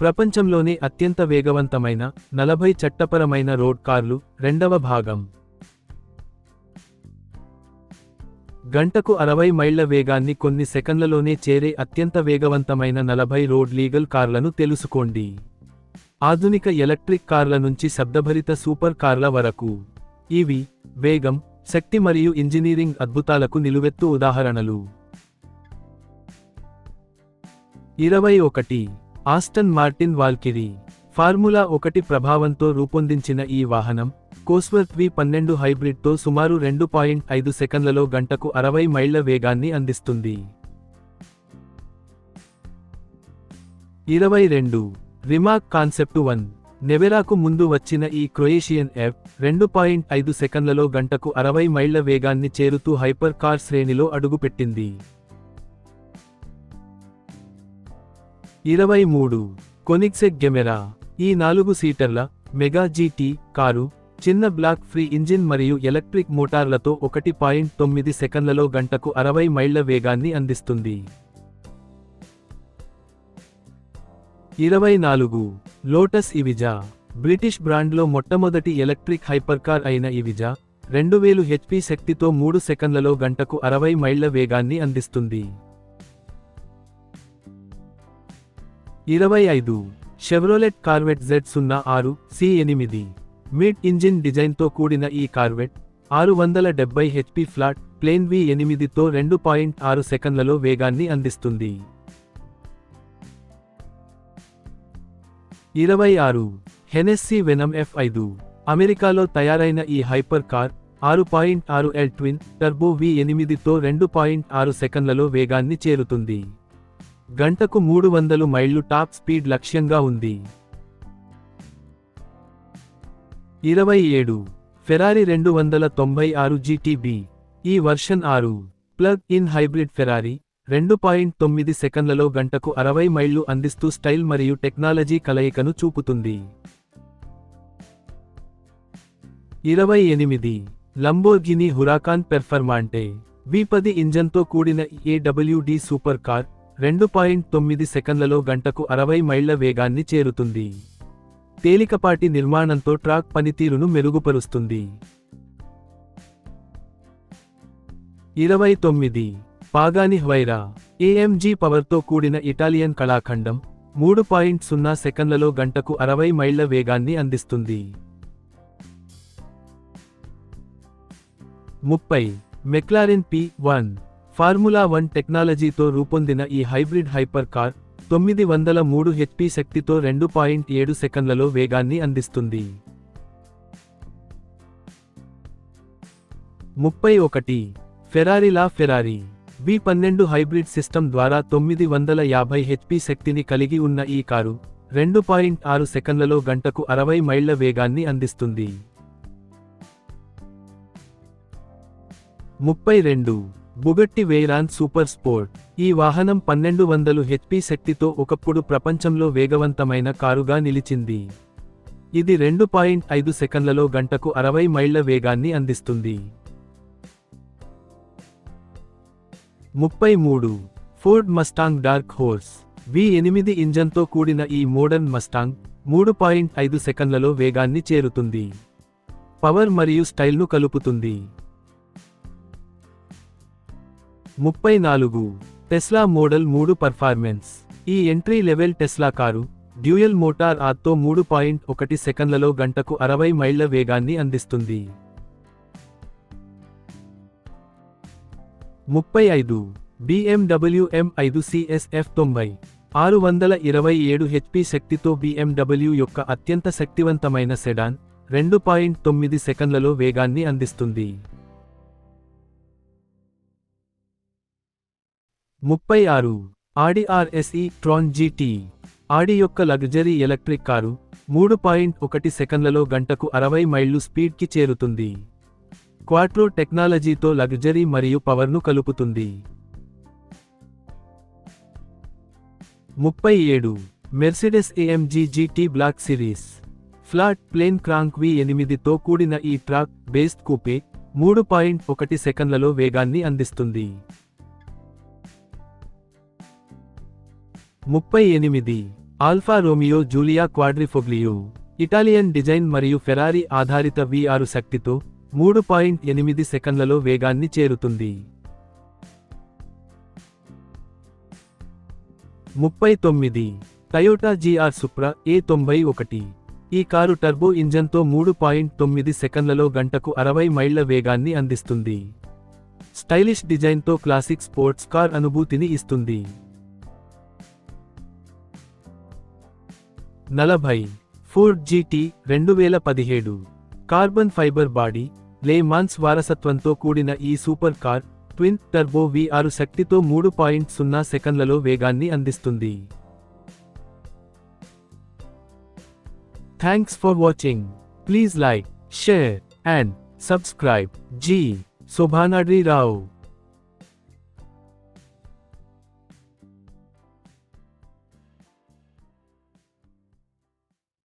ప్రపంచంలోనే అత్యంత వేగవంతమైన నలభై చట్టపరమైన రోడ్ కార్లు రెండవ భాగం. గంటకు అరవై మైళ్ళ వేగాన్ని కొన్ని సెకన్లలోనే చేరే అత్యంత వేగవంతమైన నలభై రోడ్ లీగల్ కార్లను తెలుసుకోండి. ఆధునిక ఎలక్ట్రిక్ కార్ల నుంచి శబ్దభరిత సూపర్ కార్ల వరకు. ఇవి వేగం శక్తి మరియు ఇంజనీరింగ్ అద్భుతాలకు నిలువెత్తు ఉదాహరణలు. ఇరవై ఒకటి ఆస్టన్ మార్టిన్ వాల్కిరీ ఫార్ములా ఒకటి ప్రభావంతో రూపొందించిన ఈ వాహనం కోస్వర్త్ వి పన్నెండు హైబ్రిడ్తో సుమారు రెండు పాయింట్ ఐదు సెకన్లలో గంటకు అరవై మైళ్ళ వేగాన్ని అందిస్తుంది. ఇరవై రెండు రిమాక్ కాన్సెప్ట్ వన్ నెవెరాకు ముందు వచ్చిన ఈ క్రొయేషియన్ ఎఫ్ రెండు పాయింట్ ఐదు సెకన్లలో గంటకు అరవై మైళ్ళ వేగాన్ని చేరుతూ హైపర్ కార్ శ్రేణిలో అడుగుపెట్టింది. ఇరవై మూడు. కొనిక్సెక్ గెమెరా ఈ నాలుగు సీటర్ల మెగా జీటీ కారు చిన్న బ్లాక్ ఫ్రీ ఇంజిన్ మరియు ఎలక్ట్రిక్ మోటార్లతో ఒకటి పాయింట్ తొమ్మిది సెకన్లలో గంటకు అరవై మైళ్ళ వేగాన్ని అందిస్తుంది. ఇరవై నాలుగు. లోటస్ ఇవిజా. బ్రిటిష్ బ్రాండ్లో మొట్టమొదటి ఎలక్ట్రిక్ హైపర్ కార్ అయిన ఇవిజా రెండు వేలు హెచ్పి శక్తితో మూడు సెకన్లలో గంటకు అరవై మైళ్ళ వేగాన్ని అందిస్తుంది. ఇరవై ఐదు. షెవ్రోలెట్ కార్వెట్ జెడ్ సున్నా ఆరు సి ఎనిమిది. మిడ్ ఇంజిన్ డిజైన్తో కూడిన ఈ కార్వెట్ ఆరు వందల డెబ్బై హెచ్పి ఫ్లాట్ ప్లేన్ వి ఎనిమిదితో రెండు పాయింట్ ఆరు సెకన్లలో వేగాన్ని అందిస్తుంది. ఇరవై ఆరు. హెనెస్సీ వెనమ్ ఎఫ్ ఐదు. అమెరికాలో తయారైన ఈ హైపర్ కార్ ఆరు పాయింట్ ఆరు ఎల్ ట్విన్ టర్బో వి ఎనిమిదితో రెండు పాయింట్ ఆరు సెకన్లలో వేగాన్ని చేరుతుంది. గంటకు మూడు వందలు మైళ్ళు టాప్ స్పీడ్ లక్ష్యంగా ఉంది. ఇరవై ఏడు. ఫెరారి రెండు వందల తొంభై ఆరు జీటీబీ. ఈ వర్షన్ ఆరు. ప్లగ్ ఇన్ హైబ్రిడ్ ఫెరారి రెండు పాయింట్ తొమ్మిది సెకన్లలో గంటకు అరవై మైళ్ళు అందిస్తూ స్టైల్ మరియు టెక్నాలజీ కలయికను చూపుతుంది. ఇరవై ఎనిమిది. Lamborghini Huracan పెర్ఫర్మాంటే. వి పది ఇంజన్తో కూడిన ఏడబ్ల్యూడి సూపర్ కార్ రెండు పాయింట్ తొమ్మిది సెకన్లలో గంటకు అరవై మైళ్ళ వేగాన్ని చేరుతుంది. తేలికపాటి నిర్మాణంతో ట్రాక్ పనితీరును మెరుగుపరుస్తుంది. ఇరవై తొమ్మిది. పాగాని హ్వైరా ఏఎంజీ పవర్తో కూడిన ఇటాలియన్ కళాఖండం మూడు పాయింట్ సున్నా సెకన్లలో గంటకు అరవై మైళ్ళ వేగాన్ని అందిస్తుంది. ముప్పై. McLaren P one Formula One టెక్నాలజీతో రూపొందిన ఈ హైబ్రిడ్ హైపర్ కార్ తొమ్మిది వందల మూడు హెచ్పి శక్తితో రెండు పాయింట్ ఏడు సెకన్లలో వేగాన్ని అందిస్తుంది. ముప్పై ఒకటి. ఫెరారిలా ఫెరారీ. బి పన్నెండు హైబ్రిడ్ సిస్టమ్ ద్వారా తొమ్మిది వందల యాభై హెచ్పి శక్తిని కలిగి ఉన్న ఈ కారు రెండు పాయింట్ ఆరు సెకన్లలో గంటకు అరవై మైళ్ళ వేగాన్ని అందిస్తుంది. ముప్పై రెండు. Bugatti Veyron super sport. ఈ వాహనం పన్నెండు వందలు హెచ్పి శక్తితో ఒకప్పుడు ప్రపంచంలో వేగవంతమైన కారుగా నిలిచింది. ఇది రెండు పాయింట్ ఐదు సెకన్లలో గంటకు అరవై మైళ్ళ వేగాన్ని అందిస్తుంది. ముప్పై మూడు. Ford Mustang Dark Horse. V ఎనిమిది ఇంజన్తో కూడిన ఈ మోడర్న్ మస్టాంగ్ మూడు పాయింట్ ఐదు సెకన్లలో వేగాన్ని చేరుతుంది. పవర్ మరియు స్టైల్ను కలుపుతుంది. ముప్పై నాలుగు టెస్లా మోడల్ మూడు పర్ఫార్మెన్స్. ఈ entry level Tesla car dual motor ఆర్తో మూడు పాయింట్ ఒకటి సెకన్లలో గంటకు అరవై మైళ్ళ వేగాన్ని అందిస్తుంది. ముప్పై ఐదు BMW ఎం ఐదు సిఎస్ఎఫ్ తొంభై. ఆరు వందల ఇరవై ఏడు హెచ్పి శక్తితో BMW యొక్క అత్యంత శక్తివంతమైన సెడాన్ రెండు పాయింట్ తొమ్మిది సెకన్లలో వేగాన్ని అందిస్తుంది. ముప్పై ఆరు. ఆడి ఆర్ఎస్ఈ ట్రాన్ జీటీ. ఆడి యొక్క లగ్జరీ ఎలక్ట్రిక్ కారు మూడు పాయింట్ ఒకటి సెకన్లలో గంటకు అరవై మైళ్ళు స్పీడ్కి చేరుతుంది. క్వాట్రో టెక్నాలజీతో లగ్జరీ మరియు పవర్ను కలుపుతుంది. ముప్పై ఏడు. Mercedes AMG GT black series. Flat plane crank V ఎనిమిదితో కూడిన ఈ ట్రాక్ బేస్డ్ కూపే మూడు పాయింట్ ఒకటి సెకన్లలో వేగాన్ని అందిస్తుంది. ముప్పై ఎనిమిది. Alfa Romeo Giulia Quadrifoglio. Italian design మరియు ఫెరారీ ఆధారిత వి ఆరు శక్తితో మూడు పాయింట్ ఎనిమిది సెకన్లలో వేగాన్ని చేరుతుంది. ముప్పై తొమ్మిది. టయోటా జీఆర్ సుప్రా ఏ తొంభై ఒకటి. ఈ కారు టర్బో ఇంజన్తో మూడు పాయింట్ తొమ్మిది సెకన్లలో గంటకు అరవై మైళ్ళ వేగాన్ని అందిస్తుంది. స్టైలిష్ డిజైన్తో క్లాసిక్ స్పోర్ట్స్ కార్ అనుభూతిని ఇస్తుంది. నలభై. ఫోర్డ్ జీటీ రెండు వేల పదిహేడు. కార్బన్ ఫైబర్ బాడీ లే మాన్స్ వారసత్వంతో కూడిన ఈ super car twin turbo V ఆరు శక్తితో మూడు పాయింట్ సున్నా సెకన్లలో వేగాన్ని అందిస్తుంది. Thanks for watching. Please like share and subscribe. G. Shobhanadri Rao.